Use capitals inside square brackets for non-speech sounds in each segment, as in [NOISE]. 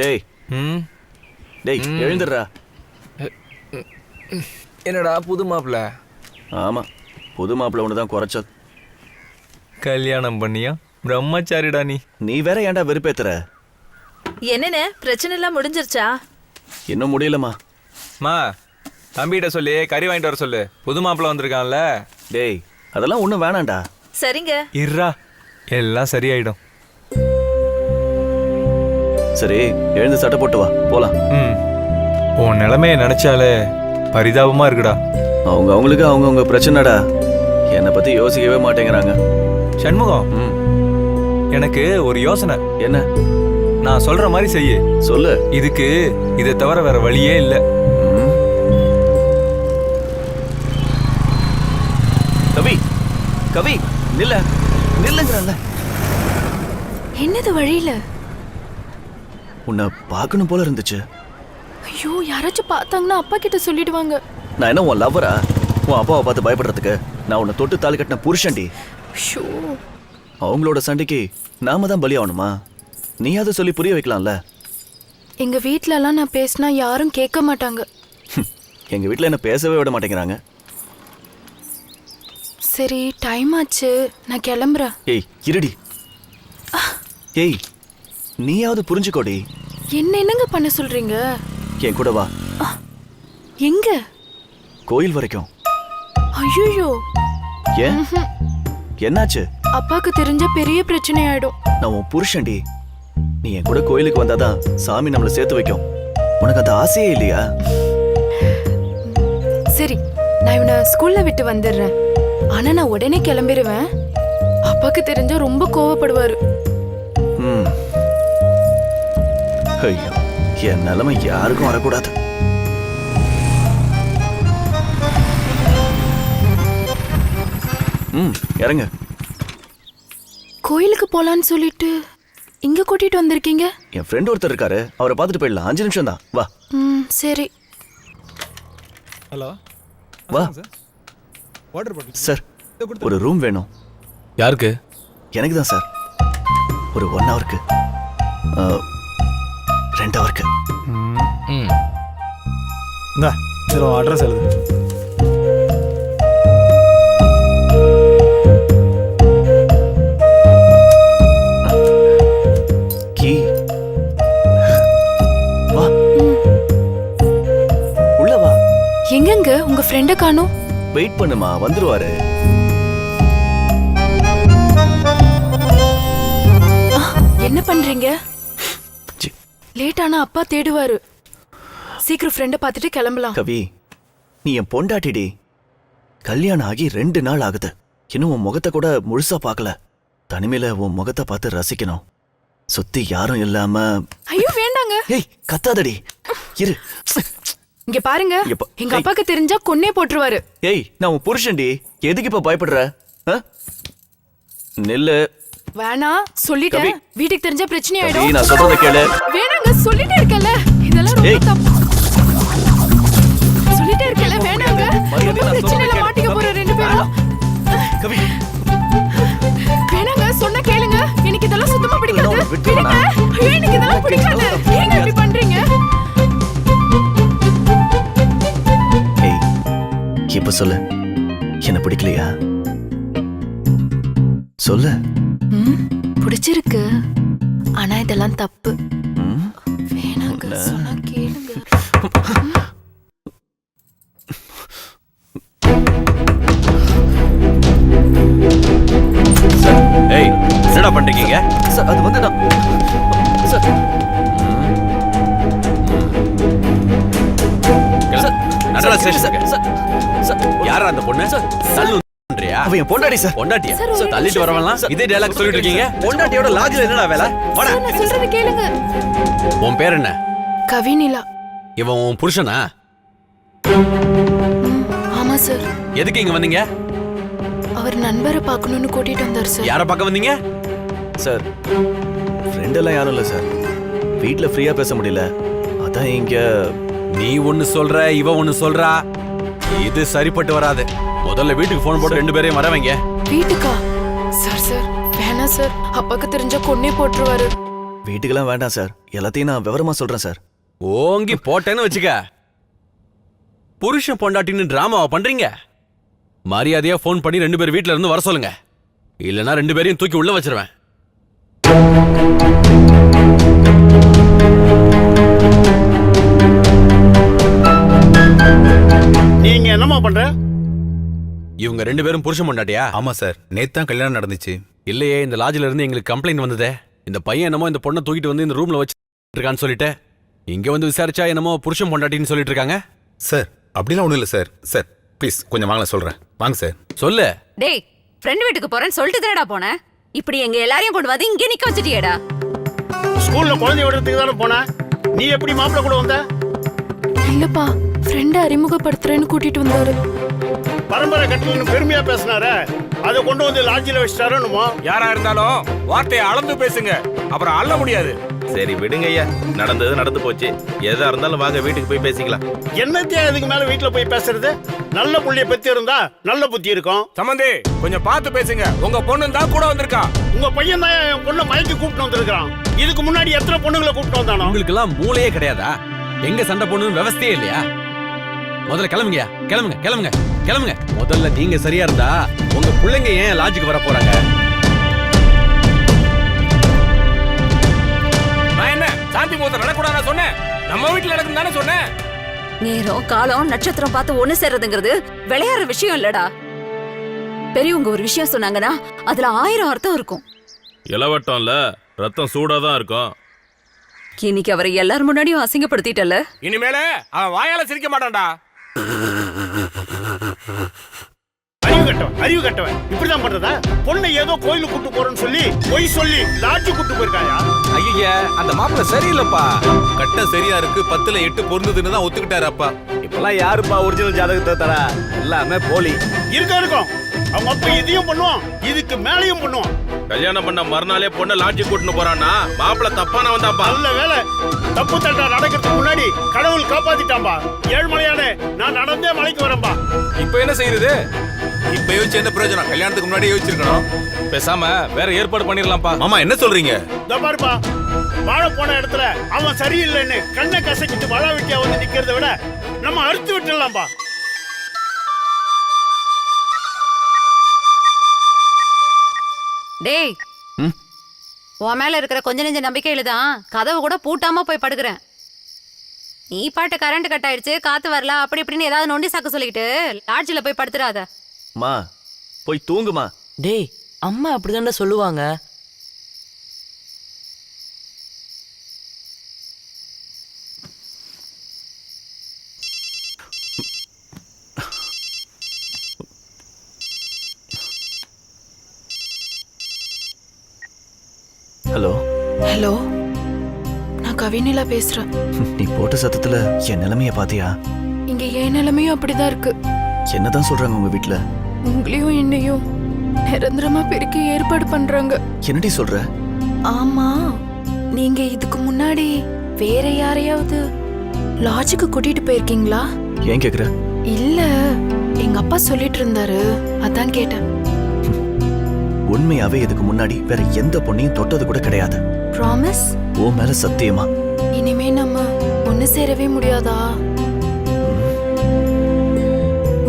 டேய். ம். டேய் எழுந்துடுறா. என்னடா புது மாப்பிள்ள ஆமா புது மாப்பிள்ள ஒன்று தான் குறைச்சது கல்யாணம் பண்ணியா? பிரம்மச்சாரிடா நீ. நீ வேற ஏன்டா வெறுப்பேத்துற? என்னண்ணே பிரச்சனை எல்லாம் முடிஞ்சிருச்சா? இன்னும் முடியலம்மா. மா தம்பிகிட்ட சொல்லி கறி வாங்கிட்டு வர சொல்லு. புது மாப்பிள்ள வந்திருக்கான்ல. டேய் அதெல்லாம் ஒன்றும் வேணாம்டா. சரிங்க. இர்ரா எல்லாம் சரியாயிடும். சரி எழுந்து சட்டை போட்டு வா. போலாம். ம். உன் நிலைமையை நினைச்சாலே பரிதாபமா இருக்குடா. அவங்க அவங்களுக்கு அவங்கவுங்க பிரச்சனைடா. என்னை பத்தி யோசிக்கவே மாட்டேங்கிறாங்க. சண்முகம் ம். எனக்கு ஒரு யோசனை. என்ன? நான் சொல்ற மாதிரி செய்யு. சொல்லு. இதுக்கு இதை தவிர வேற வழியே இல்லை. கவி கவி நில்ல. நில்லுங்கிறல்ல. என்னது வழியில? உன்னை பார்க்கணும் போல இருந்துச்சு. ஐயோ யாராச்சும் பார்த்தாங்கன்னா அப்பா கிட்ட சொல்லிடுவாங்க. நான் என்ன உன் லவ்வரா உன் அப்பாவை பார்த்து பயப்படுறதுக்கு நான் உன்னை தொட்டு தாலி கட்டின புருஷன்டி. ஷோ அவங்களோட சண்டைக்கு நாம தான் பலியாகணுமா? நீயாவது சொல்லி புரிய வைக்கலாம்ல. எங்க வீட்ல எல்லாம் நான் பேசினா யாரும் கேட்க மாட்டாங்க. எங்க வீட்ல என்ன பேசவே விட மாட்டேங்கிறாங்க. சரி டைம் ஆச்சு. நான் கிளம்புறேன். ஏய் இருடி. ஏய் நீயாவது புரிஞ்சுக்கோடி. என்ன என்னங்க பண்ண சொல்றீங்க? என் கூட வா. எங்க? கோயில் வரைக்கும். ஐயோ ஏன்? என்னாச்சு? அப்பாக்கு தெரிஞ்ச பெரிய பிரச்சனை ஆயிடும் நான் உன் புருஷன்டி. நீ என் கூட கோயிலுக்கு வந்தாதான் சாமி நம்மளை சேர்த்து வைக்கும். உனக்கு அந்த ஆசையே இல்லையா? சரி நான் இவனை ஸ்கூல்ல விட்டு வந்துடுறேன். ஆனா நான் உடனே கிளம்பிடுவேன் அப்பாக்கு தெரிஞ்சா ரொம்ப கோவப்படுவாரு. ஐயோ என் நிலைமை யாருக்கும் வரக்கூடாது. ம் இறங்க. கோயிலுக்கு போலான்னு சொல்லிட்டு இங்க கூட்டிட்டு வந்திருக்கீங்க? என் ஃப்ரெண்ட் ஒருத்தர் இருக்காரு. அவரை பார்த்துட்டு போயிடலாம். அஞ்சு நிமிஷம் தான். வா. ம் சரி. ஹலோ. வா. வாட்டர் பாட்டில் சார் ஒரு ரூம் வேணும். யாருக்கு? எனக்கு தான் சார். ஒரு ஒன் ஹவருக்கு ரெண்டு ம். இந்தா சரி அட்ரஸ் எழுது. கீ. வா. உள்ள வா. எங்கங்க? உங்க ஃப்ரெண்ட காணோம். வெயிட் பண்ணுமா வந்துருவாரு. என்ன பண்றீங்க? லேட் ஆனா அப்பா தேடுவாரு. சீக்கிரம் ஃப்ரெண்ட பார்த்துட்டு கிளம்பலாம். கவி நீ என் பொண்டாட்டிடி கல்யாணம் ஆகி ரெண்டு நாள் ஆகுது. இன்னும் உன் முகத்தை கூட முழுசா பார்க்கல. தனிமையில உன் முகத்தை பார்த்து ரசிக்கணும். சுத்தி யாரும் இல்லாம. ஐயோ வேண்டாங்க. ஏய் கத்தாதடி. இரு. இங்க பாருங்க. எங்க. அப்பாக்கு தெரிஞ்சா கொன்னே போட்டுருவாரு. ஏய் நான் உன் புருஷன்டி எதுக்கு இப்ப பயப்படுற? நில்லு. வேணாம் சொல்லிட்டேன். கவி. வீட்டுக்கு தெரிஞ்சா பிரச்சனை கவி ஆயிடும். நான் சொல்றத கேளு. வேணாங்க சொல்லிட்டே இருக்கல இதெல்லாம் ரொம்ப ஏய். தப்பு. சொல்லிட்டே இருக்கல வேணாங்க. மரியாதை ரொம்ப நான் பிரச்சனையில சொல்றத மாட்டிக்க கேளு. போற ரெண்டு பேரும்? கவி. வேணாங்க சொன்னா கேளுங்க. எனக்கு இதெல்லாம் சுத்தமா பிடிக்காது. உன்னை விட்டுருவேனா? விடுங்க. ஐயோ எனக்கு இதெல்லாம் பிடிக்காது. ஏங்க இப்படி பண்றீங்க? ஏய் இப்ப சொல்லு? என்ன பிடிக்கலையா? சொல்லு. பிடிச்சிருக்கு. ஆனா இதெல்லாம் தப்பு? வேணாங்க சொன்னா கேளுங்க. ஏய் என்னடா பண்றீங்க? சார் அது வந்து நான் சார். யாரா அந்த பொண்ணு? சார், தள்ளு பண்றியா அவன் என் பொண்டாடி சார். பொண்டாட்டியா? சார், தள்ளிட்டு. வரவன்லாம் இதே டயலாக் சொல்லிட்டு இருக்கீங்க. பொண்டாட்டியோட லாஜில் என்னடா வேலை? வாடா. சார், நான் சொல்றது கேளுங்க. உன் பேர் என்ன? கவினிலா இவன் உன் புருஷனா? ஆமா சார். எதுக்கு இங்க வந்தீங்க? அவர் நண்பரை பார்க்கணும்னு கூட்டிட்டு வந்தார் சார். யார பார்க்க வந்தீங்க? சார் ஃப்ரெண்டெல்லாம் யாரும் இல்லை சார். வீட்டில் ஃப்ரீயாக பேச முடியல. அதான் இங்க நீ ஒன்னு சொல்ற இவ ஒன்னு சொல்றா. இது சரிப்பட்டு வராது. முதல்ல வீட்டுக்கு போன் போட்டு ரெண்டு பேரையும் வர வைங்க. வீட்டுக்கா? சார் சார் வேணாம் சார் அப்பாக்கு தெரிஞ்சா கொன்னே போட்டுருவாரு. வீட்டுக்கெல்லாம் வேண்டாம் சார் எல்லாத்தையும் நான் விவரமா சொல்றேன் சார் ஓங்கி போட்டேன்னு வச்சுக்க. புருஷன் பொண்டாட்டின்னு டிராமாவா பண்றீங்க. மரியாதையா ஃபோன் பண்ணி ரெண்டு பேர் வீட்ல இருந்து வர சொல்லுங்க. இல்லனா ரெண்டு பேரையும் தூக்கி உள்ள வச்சிருவேன். நீங்க என்னம்மா பண்ற? இவங்க ரெண்டு பேரும் புருஷன் பொண்டாட்டியா ஆமா சார். நேத்து தான் கல்யாணம் நடந்துச்சு. இல்லையே இந்த லாட்ஜ்ல இருந்து எங்களுக்கு கம்ப்ளைண்ட் வந்ததே. இந்த பையன் என்னமோ இந்த பொண்ணை தூக்கிட்டு வந்து இந்த ரூம்ல வச்சு இருக்கான்னு சொல்லிட்டு இங்க வந்து விசாரிச்சா என்னமோ புருஷன் பொண்டாட்டின்னு சொல்லிட்டு இருக்காங்க? சார் அப்படிலாம் ஒண்ணும் இல்லை சார். சார் ப்ளீஸ் கொஞ்சம் வாங்க சொல்றேன். வாங்க சார். சொல்லு. டேய் ஃப்ரெண்ட் வீட்டுக்கு போறேன்னு சொல்லிட்டு தானடா போனேன் இப்படி எங்க எல்லாரையும் கொண்டு வந்து இங்கே நிக்க வச்சிட்டியேடா? ஸ்கூல்ல குழந்தை விடுறதுக்கு தானே போன? நீ எப்படி மாப்பிள்ள கூட வந்த? இல்லப்பா ஃப்ரெண்டை அறிமுகப்படுத்துறேன்னு கூட்டிட்டு வந்தாரு பரம்பரை கட்டலன்னு பெருமையா பேசினார. அதை கொண்டு வந்து லாட்ஜில் வச்சிட்டாரோன்னுமோ? யாரா இருந்தாலும் வார்த்தையை அளந்து பேசுங்க. அப்புறம் அள்ள முடியாது. சரி விடுங்க ஐயா. நடந்தது நடந்து போச்சு. எதா இருந்தாலும் வாங்க வீட்டுக்கு போய் பேசிக்கலாம். என்னத்தையா இதுக்கு மேல வீட்டுல போய் பேசுறது? நல்ல புள்ளைய பத்தி இருந்தா நல்ல புத்தி இருக்கும். சம்பந்தி கொஞ்சம் பார்த்து பேசுங்க. உங்க பொண்ணு தான் கூட வந்திருக்கா. உங்க பையன் தான் என் பொண்ணை மயக்கி கூப்பிட்டு வந்திருக்கான் இதுக்கு முன்னாடி எத்தனை பொண்ணுங்களை கூப்பிட்டு வந்தானோ? உங்களுக்கு எல்லாம் மூளையே கிடையாதா? எங்க சண்டை போடணும்னு விவஸ்தையே இல்லையா? முதல்ல கிளம்புங்க கிளம்புங்க கிளம்புங்க. கிளம்புங்க. முதல்ல நீங்க சரியா இருந்தா உங்க பிள்ளைங்க ஏன் லாட்ஜுக்கு வர போறாங்க? நான் என்ன சாந்தி முகூர்த்தம் நடக்கூடாது சொன்னேன்? நம்ம வீட்டுல நடக்கும் தானே சொன்னேன்? நேரம் காலம் நட்சத்திரம் பார்த்து ஒண்ணு சேர்றதுங்கிறது விளையாடுற விஷயம் இல்லடா. பெரியவங்க ஒரு விஷயம் சொன்னாங்கன்னா அதுல ஆயிரம் அர்த்தம் இருக்கும். இளவட்டம்ல ரத்தம் சூடா தான் இருக்கும். இன்னைக்கு அவரை எல்லார் முன்னாடியும் அசிங்கப்படுத்திட்டல இனிமேல அவன் வாயால சிரிக்க மாட்டான்டா. அறிவு கட்டவன் அறிவு கட்டவன். இப்படிதான் பண்றதா? பொண்ணை ஏதோ கோயிலுக்கு கூட்டு போறேன்னு சொல்லி பொய் சொல்லி லாட்ஜி கூட்டு போயிருக்காயா? ஐயா அந்த மாப்பிள்ள சரியில்லைப்பா. கட்டம் சரியா இருக்கு பத்துல எட்டு பொருந்ததுன்னு தான் ஒத்துக்கிட்டாரு அப்பா. இப்பெல்லாம் யாருப்பா ஒரிஜினல் ஜாதகத்தை தரா? எல்லாமே போலி. இருக்க இருக்கும். அவங்க அப்பா இதையும் பண்ணுவான் இதுக்கு மேலையும் பண்ணுவான். கல்யாணம் பண்ண மறுநாளே பொண்ணை லாட்ஜி கூட்டின்னு போறான்னா மாப்பிள்ள தப்பான வந்தாப்பா. நல்ல வேலை தப்பு தட்டா நடக்கிறதுக்கு முன்னாடி கடவுள் காப்பாத்திட்டான்பா. ஏழ்மலையானே நான் நடந்தே மலைக்கு வரேன்பா. இப்போ என்ன செய்யுது இப்ப யோசிச்சு என்ன பிரயோஜனம்? கல்யாணத்துக்கு முன்னாடி யோசிச்சிருக்கணும். பேசாம வேற ஏற்பாடு பண்ணிடலாம்ப்பா. மாமா என்ன சொல்றீங்க? இந்த பாருப்பா வாழ போன இடத்துல அவன் சரியில்லைன்னு கண்ணை கசக்கிட்டு வாழ வெட்டியா வந்து நிக்கிறத விட நம்ம அறுத்து விட்டுடலாம்பா. டேய். ம்? உன் மேல இருக்கிற கொஞ்ச நெஞ்ச நம்பிக்கையில தான் கதவு கூட பூட்டாம போய் படுக்கிறேன். நீ பாட்டு கரண்ட் கட் ஆயிடுச்சு காத்து வரல அப்படி இப்படின்னு ஏதாவது நொண்டி சாக்கு சொல்லிக்கிட்டு லாட்ஜில் போய் படுத்துறாத. மா போய் தூங்குமா. டேய் அம்மா அப்படிதான்டா சொல்லுவாங்க ஹலோ ஹலோ நான் கவினிலா பேசுறேன். [LAUGHS] நீ போட்ட சத்தத்துல என் நிலைமைய பாத்தியா? இங்க என் நிலைமையும் அப்படிதான் இருக்கு. என்னதான் சொல்றாங்க உங்க வீட்ல? உங்களையும் என்னையும் நிரந்தரமா பிரிக்க ஏற்பாடு பண்றாங்க. என்னடி சொல்ற? ஆமா நீங்க இதுக்கு முன்னாடி வேற யாரையாவது லாட்ஜுக்கு கூட்டிட்டு போயிருக்கீங்களா? ஏன் கேக்குற? இல்ல எங்க அப்பா சொல்லிட்டு இருந்தாரு. அதான் கேட்டேன். உண்மையாவே இதுக்கு முன்னாடி வேற எந்த பொண்ணையும் தொட்டது கூட கிடையாது. ப்ராமிஸ் ஓ மேல சத்தியமா? இனிமே நம்ம ஒண்ணு சேரவே முடியாதா?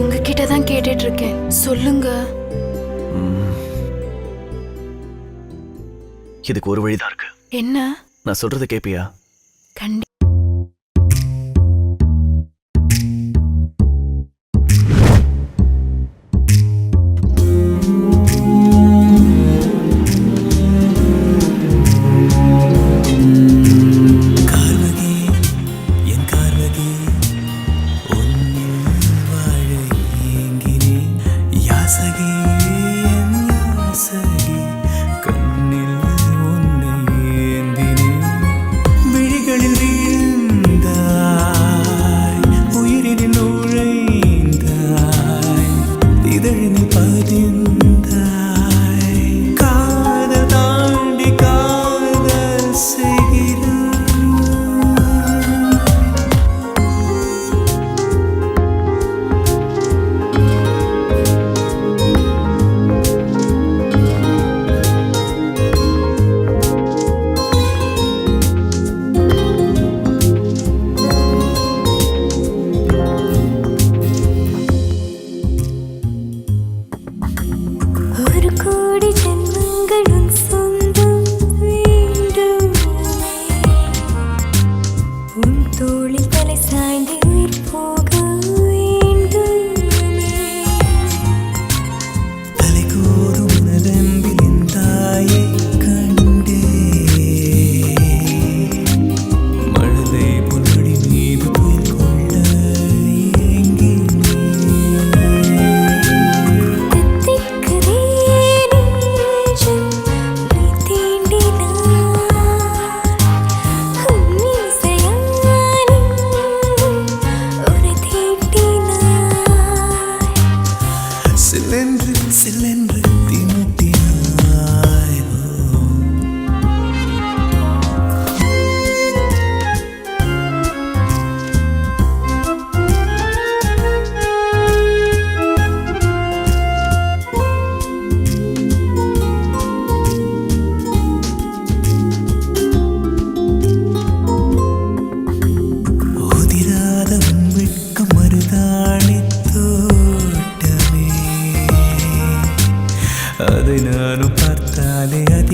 உங்ககிட்ட தான் கேட்டுட்டு இருக்கேன் சொல்லுங்க. இதுக்கு ஒரு வழிதான் இருக்கு. என்ன? நான் சொல்றதை கேப்பியா? கண்டி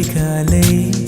அதிகாலை தோற்கும்